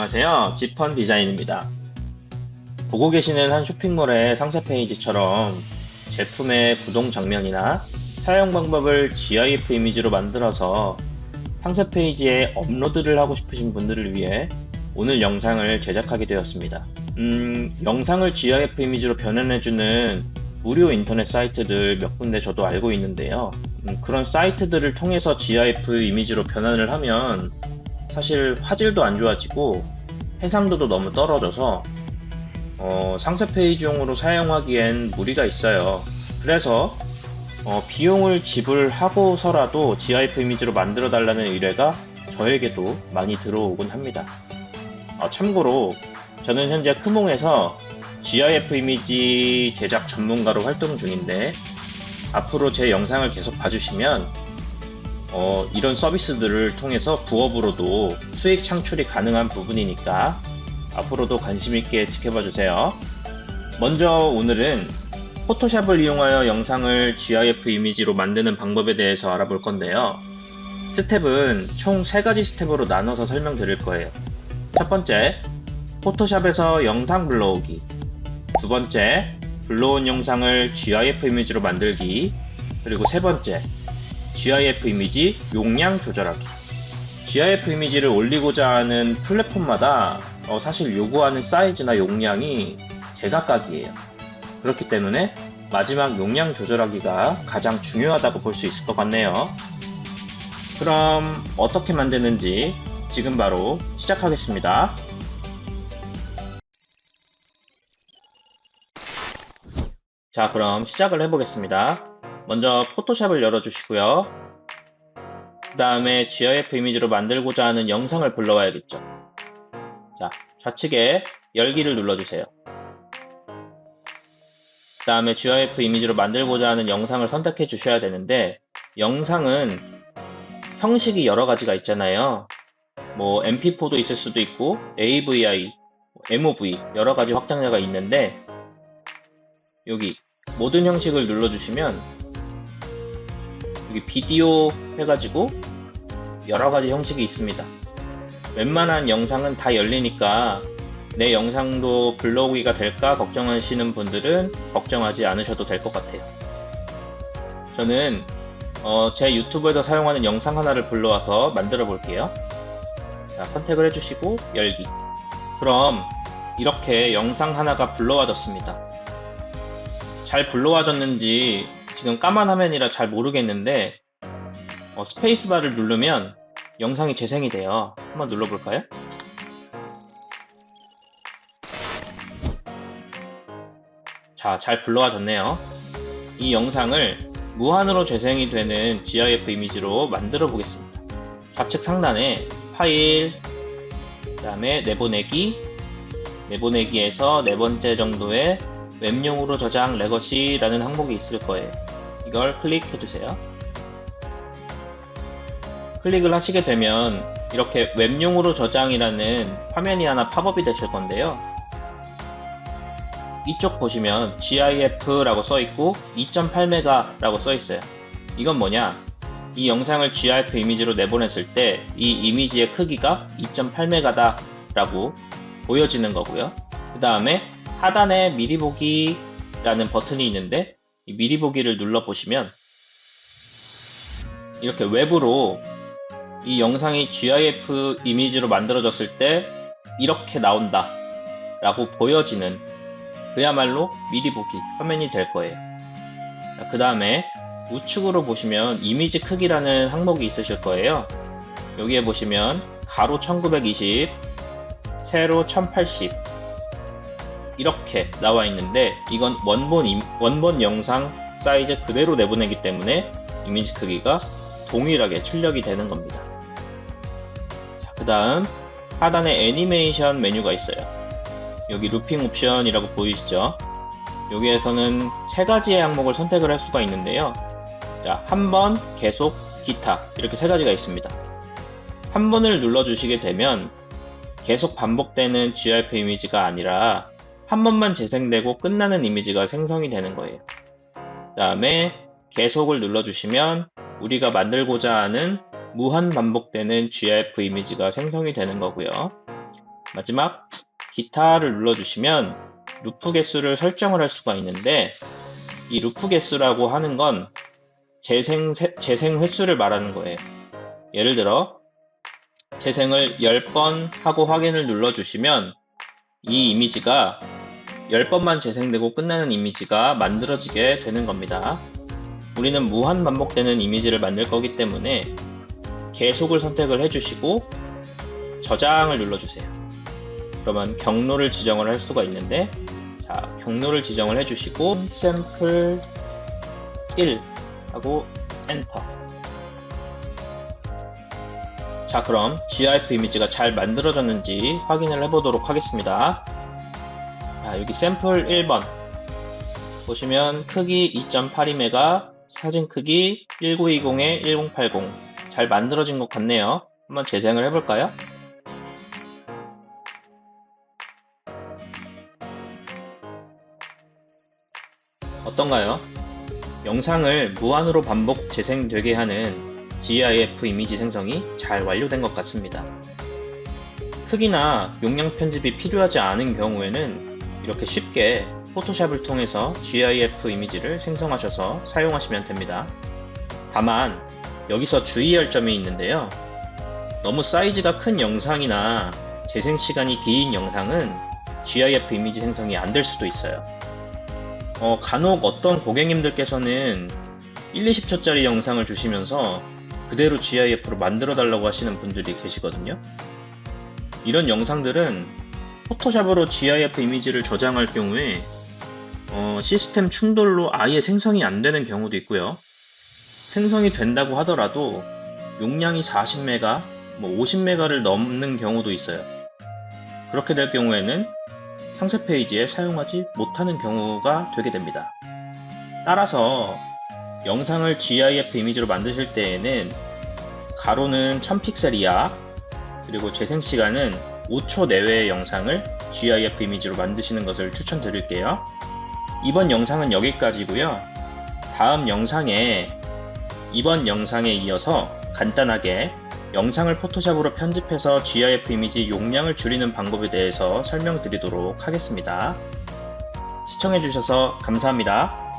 안녕하세요. 지펀 디자인입니다. 보고 계시는 한 쇼핑몰의 상세 페이지처럼 제품의 구동 장면이나 사용 방법을 GIF 이미지로 만들어서 상세 페이지에 업로드를 하고 싶으신 분들을 위해 오늘 영상을 제작하게 되었습니다. 음, 영상을 GIF 이미지로 변환해주는 무료 인터넷 사이트들 몇 군데 저도 알고 있는데요. 음, 그런 사이트들을 통해서 GIF 이미지로 변환을 하면 사실 화질도 안 좋아지고 해상도도 너무 떨어져서 어, 상세 페이지용으로 사용하기엔 무리가 있어요. 그래서 어, 비용을 지불하고서라도 GIF 이미지로 만들어 달라는 의뢰가 저에게도 많이 들어오곤 합니다. 어, 참고로 저는 현재 크몽에서 GIF 이미지 제작 전문가로 활동 중인데 앞으로 제 영상을 계속 봐주시면 어, 이런 서비스들을 통해서 부업으로도 수익 창출이 가능한 부분이니까 앞으로도 관심 있게 지켜봐 주세요. 먼저 오늘은 포토샵을 이용하여 영상을 GIF 이미지로 만드는 방법에 대해서 알아볼 건데요. 스텝은 총 3가지 스텝으로 나눠서 설명드릴 거예요. 첫 번째, 포토샵에서 영상 불러오기. 두 번째, 불러온 영상을 GIF 이미지로 만들기. 그리고 세 번째, GIF 이미지 용량 조절하기. GIF 이미지를 올리고자 하는 플랫폼마다 어, 사실 요구하는 사이즈나 용량이 제각각이에요. 그렇기 때문에 마지막 용량 조절하기가 가장 중요하다고 볼 수 있을 것 같네요. 그럼 어떻게 만드는지 지금 바로 시작하겠습니다. 자, 그럼 시작을 해보겠습니다. 먼저 포토샵을 열어주시고요. 그 다음에 GIF 이미지로 만들고자 하는 영상을 불러와야겠죠. 자, 좌측에 열기를 눌러주세요. 그 다음에 GIF 이미지로 만들고자 하는 영상을 선택해 주셔야 되는데 영상은 형식이 여러 가지가 있잖아요. 뭐 MP4도 있을 수도 있고 AVI, MOV 여러 가지 확장자가 있는데 여기 모든 형식을 눌러주시면 여기 비디오 해가지고 여러 가지 형식이 있습니다. 웬만한 영상은 다 열리니까 내 영상도 불러오기가 될까 걱정하시는 분들은 걱정하지 않으셔도 될 것 같아요. 저는 어, 제 유튜브에서 사용하는 영상 하나를 불러와서 만들어 볼게요. 자, 선택을 해주시고 열기. 그럼 이렇게 영상 하나가 불러와졌습니다. 잘 불러와졌는지 지금 까만 화면이라 잘 모르겠는데 어, 스페이스바를 누르면 영상이 재생이 돼요. 한번 눌러볼까요? 자, 잘 불러와졌네요. 이 영상을 무한으로 재생이 되는 GIF 이미지로 만들어 보겠습니다. 좌측 상단에 파일, 그 다음에 내보내기, 내보내기에서 네 번째 정도의 웹용으로 저장 레거시라는 항목이 있을 거예요. 이걸 클릭해 주세요. 클릭을 하시게 되면 이렇게 웹용으로 저장이라는 화면이 하나 팝업이 되실 건데요. 이쪽 보시면 GIF라고 써 있고 2.8메가라고 써 있어요. 이건 뭐냐? 이 영상을 GIF 이미지로 내보냈을 때 이 이미지의 크기가 2.8메가다 라고 보여지는 거고요. 그 다음에 하단에 미리 보기라는 버튼이 있는데 이 미리 보기를 눌러 보시면 이렇게 외부로 이 영상이 GIF 이미지로 만들어졌을 때 이렇게 나온다 라고 보여지는 그야말로 미리 보기 화면이 될 거예요. 그 다음에 우측으로 보시면 이미지 크기라는 항목이 있으실 거예요. 여기에 보시면 가로 1920, 세로 1080 이렇게 나와 있는데 이건 원본, 임- 원본 영상 사이즈 그대로 내보내기 때문에 이미지 크기가 동일하게 출력이 되는 겁니다. 그 다음 하단에 애니메이션 메뉴가 있어요. 여기 루핑 옵션이라고 보이시죠? 여기에서는 세 가지의 항목을 선택을 할 수가 있는데요. 자, 한 번, 계속, 기타 이렇게 세 가지가 있습니다. 한 번을 눌러 주시게 되면 계속 반복되는 GIF 이미지가 아니라 한 번만 재생되고 끝나는 이미지가 생성이 되는 거예요. 그 다음에 계속을 눌러주시면 우리가 만들고자 하는 무한 반복되는 GIF 이미지가 생성이 되는 거고요. 마지막 기타를 눌러주시면 루프 개수를 설정을 할 수가 있는데 이 루프 개수라고 하는 건 재생, 세- 재생 횟수를 말하는 거예요. 예를 들어 재생을 10번 하고 확인을 눌러주시면 이 이미지가 10번만 재생되고 끝나는 이미지가 만들어지게 되는 겁니다. 우리는 무한 반복되는 이미지를 만들 거기 때문에 계속을 선택을 해주시고 저장을 눌러주세요. 그러면 경로를 지정을 할 수가 있는데 자 경로를 지정을 해주시고 샘플 1 하고 엔터 자 그럼 GIF 이미지가 잘 만들어졌는지 확인을 해보도록 하겠습니다. 자, 여기 샘플 1번 보시면 크기 2.82메가 사진 크기 1920에 1080 잘 만들어진 것 같네요. 한번 재생을 해볼까요? 어떤가요? 영상을 무한으로 반복 재생되게 하는 GIF 이미지 생성이 잘 완료된 것 같습니다. 크기나 용량 편집이 필요하지 않은 경우에는 이렇게 쉽게 포토샵을 통해서 GIF 이미지를 생성하셔서 사용하시면 됩니다. 다만 여기서 주의할 점이 있는데요. 너무 사이즈가 큰 영상이나 재생 시간이 긴 영상은 GIF 이미지 생성이 안 될 수도 있어요. 어, 간혹 어떤 고객님들께서는 1, 20초짜리 영상을 주시면서 그대로 GIF로 만들어 달라고 하시는 분들이 계시거든요. 이런 영상들은 포토샵으로 GIF 이미지를 저장할 경우에 어, 시스템 충돌로 아예 생성이 안 되는 경우도 있고요. 생성이 된다고 하더라도 용량이 40메가, 뭐 50메가를 넘는 경우도 있어요. 그렇게 될 경우에는 상세 페이지에 사용하지 못하는 경우가 되게 됩니다. 따라서 영상을 GIF 이미지로 만드실 때에는 가로는 1000픽셀 이하, 그리고 재생 시간은 5초 내외의 영상을 GIF 이미지로 만드시는 것을 추천드릴게요. 이번 영상은 여기까지고요. 다음 영상에 이번 영상에 이어서 간단하게 영상을 포토샵으로 편집해서 GIF 이미지 용량을 줄이는 방법에 대해서 설명드리도록 하겠습니다. 시청해주셔서 감사합니다.